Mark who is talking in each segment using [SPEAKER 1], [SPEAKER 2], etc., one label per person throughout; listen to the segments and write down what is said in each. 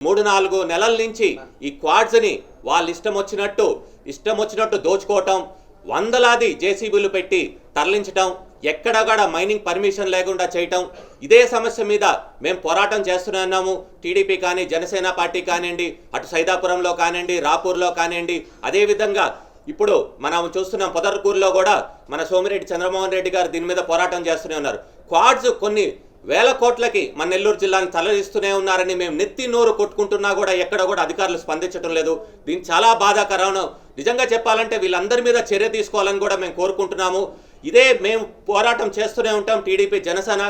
[SPEAKER 1] మూడు నాలుగు నెలల నుంచి ఈ క్వాడ్స్ని వాళ్ళ ఇష్టం వచ్చినట్టు ఇష్టం వచ్చినట్టు దోచుకోవటం వందలాది జేసీబీలు పెట్టి తరలించటం ఎక్కడ కూడా మైనింగ్ పర్మిషన్ లేకుండా చేయటం ఇదే సమస్య మీద మేము పోరాటం చేస్తున్నాము టీడీపీ కానీ జనసేన పార్టీ కానివ్వండి అటు సైదాపురంలో కానివ్వండి రాపూర్లో కానివ్వండి అదేవిధంగా ఇప్పుడు మనం చూస్తున్నాం పొదర్కూరులో కూడా మన సోమిరెడ్డి చంద్రమోహన్ రెడ్డి గారు దీని మీద పోరాటం చేస్తూనే ఉన్నారు. క్వాడ్స్ కొన్ని వేల కోట్లకి మన నెల్లూరు జిల్లాని తలరిస్తూనే ఉన్నారని మేము నెత్తి నోరు కొట్టుకుంటున్నా కూడా ఎక్కడ కూడా అధికారులు స్పందించడం లేదు. దీని చాలా బాధాకరం. నిజంగా చెప్పాలంటే వీళ్ళందరి మీద చర్య తీసుకోవాలని కూడా మేము కోరుకుంటున్నాము. ఇదే మేము పోరాటం చేస్తూనే ఉంటాం టీడీపీ జనసేన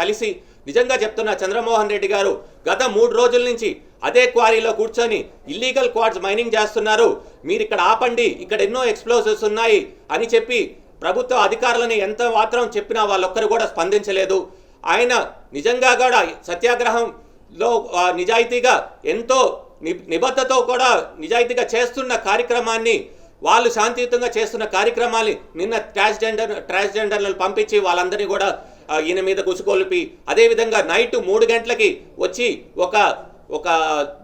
[SPEAKER 1] కలిసి. నిజంగా చెప్తున్న చంద్రమోహన్ రెడ్డి గారు గత మూడు రోజుల నుంచి అదే క్వారీలో కూర్చొని ఇల్లీగల్ క్వార్డ్స్ మైనింగ్ చేస్తున్నారు. మీరు ఇక్కడ ఆపండి ఇక్కడ ఎన్నో ఎక్స్ప్లోజివ్స్ ఉన్నాయి అని చెప్పి ప్రభుత్వ అధికారులని ఎంత మాత్రం చెప్పినా వాళ్ళొక్కరు కూడా స్పందించలేదు. ఆయన నిజంగా కూడా సత్యాగ్రహంలో నిజాయితీగా ఎంతో నిబద్ధతో కూడా నిజాయితీగా చేస్తున్న కార్యక్రమాన్ని వాళ్ళు శాంతియుతంగా చేస్తున్న కార్యక్రమాన్ని నిన్న ట్రాన్స్జెండర్ ట్రాన్స్జెండర్లను పంపించి వాళ్ళందరినీ కూడా ఈయన మీద గుసుకొలిపి అదేవిధంగా నైట్ మూడు గంటలకి వచ్చి ఒక ఒక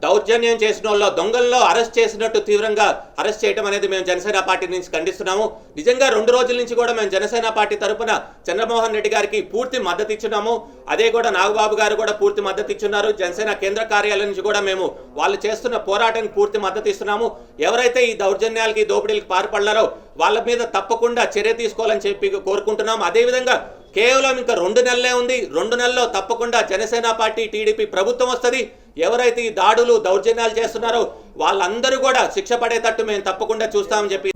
[SPEAKER 1] దౌర్జన్యం చేసిన వాళ్ళు దొంగల్లో అరెస్ట్ చేసినట్టు తీవ్రంగా అరెస్ట్ చేయడం అనేది మేము జనసేన పార్టీ నుంచి ఖండిస్తున్నాము. నిజంగా రెండు రోజుల నుంచి కూడా మేము జనసేన పార్టీ తరఫున చంద్రమోహన్ రెడ్డి గారికి పూర్తి మద్దతు ఇచ్చున్నాము. అదే కూడా నాగబాబు గారు కూడా పూర్తి మద్దతు ఇచ్చున్నారు. జనసేన కేంద్ర కార్యాలయం నుంచి కూడా మేము వాళ్ళు చేస్తున్న పోరాటానికి పూర్తి మద్దతు ఇస్తున్నాము. ఎవరైతే ఈ దౌర్జన్యాలకి దోపిడీలకు పాల్పడ్డారో వాళ్ళ మీద తప్పకుండా చర్య తీసుకోవాలని చెప్పి కోరుకుంటున్నాము అదేవిధంగా కేవలం ఇంకా రెండు నెలలే ఉంది. రెండు నెలల్లో తప్పకుండా జనసేన పార్టీ టీడీపీ ప్రభుత్వం వస్తుంది. ఎవరైతే ఈ దాడులు దౌర్జన్యాలు చేస్తున్నారో వాళ్ళందరూ కూడా శిక్ష పడేటట్టు మేము తప్పకుండా చూస్తామని చెప్పి